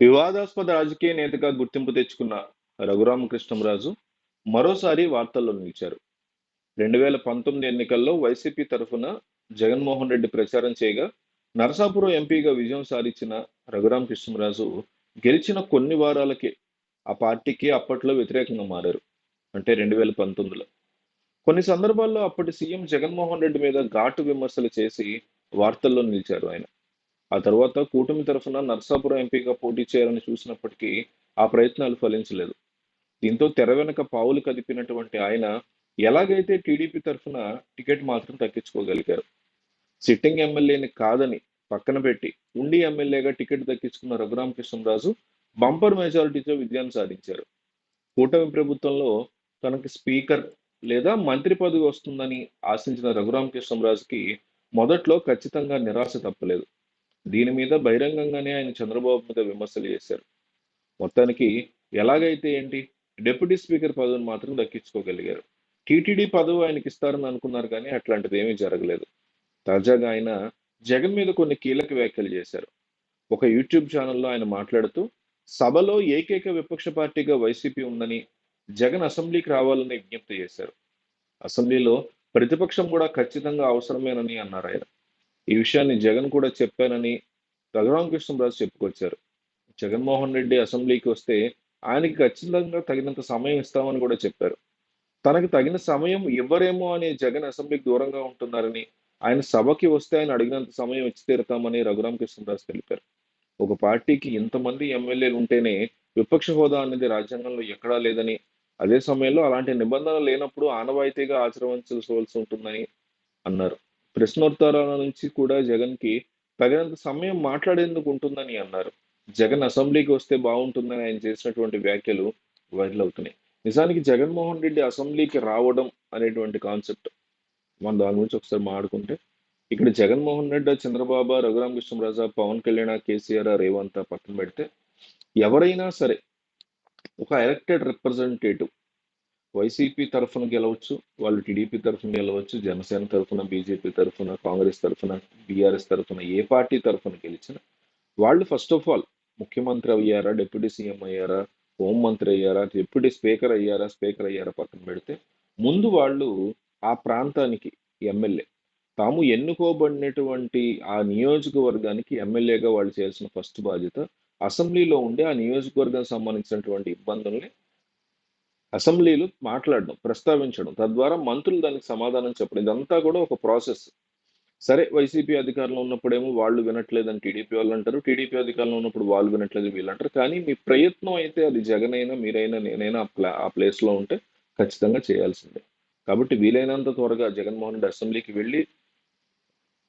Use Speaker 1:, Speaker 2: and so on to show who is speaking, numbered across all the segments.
Speaker 1: వివాదాస్పద రాజకీయ నేతగా గుర్తింపు తెచ్చుకున్న రఘురామకృష్ణంరాజు మరోసారి వార్తల్లో నిలిచారు. రెండు వేల పంతొమ్మిది ఎన్నికల్లో వైసీపీ తరఫున జగన్మోహన్ రెడ్డి ప్రచారం చేయగా నరసాపురం ఎంపీగా విజయం సాధించిన రఘురామకృష్ణరాజు గెలిచిన కొన్ని వారాలకే ఆ పార్టీకి అప్పట్లో వ్యతిరేకంగా మారారు అంటే రెండు వేల పంతొమ్మిదిలో. కొన్ని సందర్భాల్లో అప్పటి సీఎం జగన్మోహన్ రెడ్డి మీద ఘాటు విమర్శలు చేసి వార్తల్లో నిలిచారు ఆయన. ఆ తర్వాత కూటమి తరఫున నర్సాపురం ఎంపీగా పోటీ చేయాలని చూసినప్పటికీ ఆ ప్రయత్నాలు ఫలించలేదు. దీంతో తెర వెనక పావులు కదిపినటువంటి ఆయన ఎలాగైతే టీడీపీ తరఫున టికెట్ మాత్రం తగ్గించుకోగలిగారు? సిట్టింగ్ ఎమ్మెల్యేని కాదని పక్కన పెట్టి ఉండి ఎమ్మెల్యేగా టికెట్ దక్కించుకున్న రఘురామకృష్ణరాజు బంపర్ మెజారిటీతో విజయాన్ని సాధించారు. కూటమి ప్రభుత్వంలో తనకి స్పీకర్ లేదా మంత్రి పదవి వస్తుందని ఆశించిన రఘురామకృష్ణరాజుకి మొదట్లో ఖచ్చితంగా నిరాశ తప్పలేదు. దీని మీద బహిరంగంగానే ఆయన చంద్రబాబు మీద విమర్శలు చేశారు. మొత్తానికి ఎలాగైతే ఏంటి? డిప్యూటీ స్పీకర్ పదవిని మాత్రం దక్కించుకోగలిగారు. టీటీడీ పదవి ఆయనకి ఇస్తారని అనుకున్నారు కానీ అట్లాంటిది ఏమీ జరగలేదు. తాజాగా ఆయన జగన్ మీద కొన్ని కీలక వ్యాఖ్యలు చేశారు. ఒక యూట్యూబ్ ఛానల్లో ఆయన మాట్లాడుతూ సభలో ఏకైక విపక్ష పార్టీగా వైసీపీ ఉందని జగన్ అసెంబ్లీకి రావాలని విజ్ఞప్తి చేశారు. అసెంబ్లీలో ప్రతిపక్షం కూడా ఖచ్చితంగా అవసరమేనని అన్నారు ఆయన. ఈ విషయాన్ని జగన్ కూడా చెప్పానని రఘురామకృష్ణరాజు చెప్పుకొచ్చారు. జగన్మోహన్ రెడ్డి అసెంబ్లీకి వస్తే ఆయనకి ఖచ్చితంగా తగినంత సమయం ఇస్తామని కూడా చెప్పారు. తనకు తగిన సమయం ఇవ్వరేమో అని జగన్ అసెంబ్లీకి దూరంగా ఉంటున్నారని ఆయన సభకి వస్తే ఆయన అడిగినంత సమయం ఇచ్చి తీరుతామని రఘురామకృష్ణరాజు తెలిపారు. ఒక పార్టీకి ఇంతమంది ఎమ్మెల్యేలు ఉంటేనే విపక్ష హోదా అనేది రాజ్యాంగంలో ఎక్కడా లేదని అదే సమయంలో అలాంటి నిబంధనలు లేనప్పుడు ఆనవాయితీగా ఆచరించవలసి ఉంటుందని అన్నారు. ప్రశ్నోత్తరాల నుంచి కూడా జగన్కి తగినంత సమయం మాట్లాడేందుకు ఉంటుందని అన్నారు. జగన్ అసెంబ్లీకి వస్తే బాగుంటుందని ఆయన చేసినటువంటి వ్యాఖ్యలు వైరల్ అవుతున్నాయి. నిజానికి జగన్మోహన్ రెడ్డి అసెంబ్లీకి రావడం అనేటువంటి కాన్సెప్ట్ మనం దాని గురించి ఒకసారి మాట్లాడుకుంటే ఇక్కడ జగన్మోహన్ రెడ్డి చంద్రబాబు రఘురామకృష్ణరాజు పవన్ కళ్యాణ్ కేసీఆర్ రేవంత్ పక్కన పెడితే ఎవరైనా సరే ఒక ఎలక్టెడ్ రిప్రజెంటేటివ్ వైసీపీ తరఫున గెలవచ్చు వాళ్ళు టీడీపీ తరఫున గెలవచ్చు జనసేన తరఫున బీజేపీ తరఫున కాంగ్రెస్ తరఫున బీఆర్ఎస్ తరఫున ఏ పార్టీ తరఫున గెలిచినా వాళ్ళు ఫస్ట్ ఆఫ్ ఆల్ ముఖ్యమంత్రి అయ్యారా డిప్యూటీ సీఎం అయ్యారా హోం మంత్రి అయ్యారా డిప్యూటీ స్పీకర్ అయ్యారా స్పీకర్ అయ్యారా పక్కన పెడితే ముందు వాళ్ళు ఆ ప్రాంతానికి ఎమ్మెల్యే. తాము ఎన్నుకోబడినటువంటి ఆ నియోజకవర్గానికి ఎమ్మెల్యేగా వాళ్ళు చేయాల్సిన ఫస్ట్ బాధ్యత అసెంబ్లీలో ఉండే ఆ నియోజకవర్గానికి సంబంధించినటువంటి ఇబ్బందుల్ని అసెంబ్లీలో మాట్లాడడం ప్రస్తావించడం తద్వారా మంత్రులు దానికి సమాధానం చెప్పడం ఇదంతా కూడా ఒక ప్రాసెస్. సరే వైసీపీ అధికారంలో ఉన్నప్పుడేమో వాళ్ళు వినట్లేదని టీడీపీ వాళ్ళు అంటారు టీడీపీ అధికారంలో ఉన్నప్పుడు వాళ్ళు వినట్లేదు వీళ్ళు అంటారు. కానీ మీ ప్రయత్నం అయితే అది జగన్ అయినా మీరైనా నేనైనా ఆ ప్లా ఆ ప్లేస్లో ఉంటే ఖచ్చితంగా చేయాల్సిందే. కాబట్టి వీలైనంత త్వరగా జగన్మోహన్ రెడ్డి అసెంబ్లీకి వెళ్ళి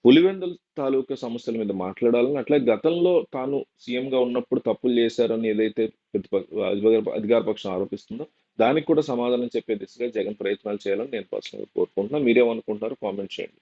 Speaker 1: పులివెందుల తాలూకా సమస్యల మీద మాట్లాడాలని అట్లా గతంలో తాను సీఎంగా ఉన్నప్పుడు తప్పులు చేశారని ఏదైతే ప్రతిపక్ష అధికార పక్షం ఆరోపిస్తుందో దానికి కూడా సమాధానం చెప్పే దిశగా జగన్ ప్రయత్నాలు చేయాలని నేను పర్సనల్గా కోరుకుంటున్నాను మీరేమనుకుంటున్నారో కామెంట్ చేయండి.